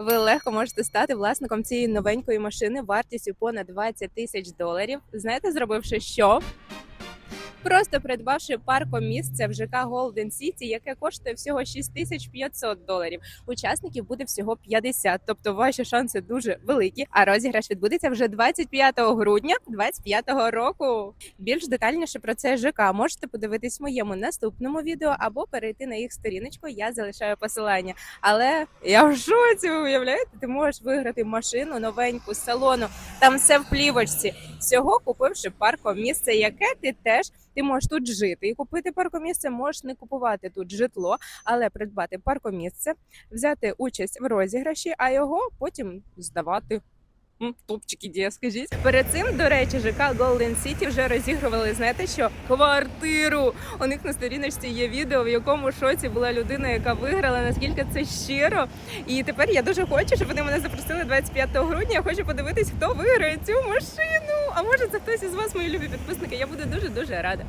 ви легко можете стати власником цієї новенької машини вартістю понад 20 тисяч доларів. Знаєте, зробивши що? Просто придбавши паркомісце в ЖК Golden City, яке коштує всього 6500 доларів. Учасників буде всього 50, тобто ваші шанси дуже великі. А розіграш відбудеться вже 25 грудня 25 року. Більш детальніше про це ЖК можете подивитись в моєму наступному відео або перейти на їх сторіночку. Я залишаю посилання. Але я в шоці, уявляєте, ти можеш виграти машину новеньку з салону. Там все в плівочці. Всього купивши паркомісце, яке ти теж ти можеш тут жити і купити паркомісце. Можеш не купувати тут житло, але придбати паркомісце, взяти участь в розіграші, а його потім здавати. Топчик ідея, скажіть. Перед цим, до речі, ЖК Golden City вже розігрували, знаєте що? Квартиру. У них на сторіночці є відео, в якому шоці була людина, яка виграла, наскільки це щиро. І тепер я дуже хочу, щоб вони мене запросили 25 грудня. Я хочу подивитись, хто виграє цю машину. А може це хтось із вас, мої любі підписники. Я буду дуже дуже рада.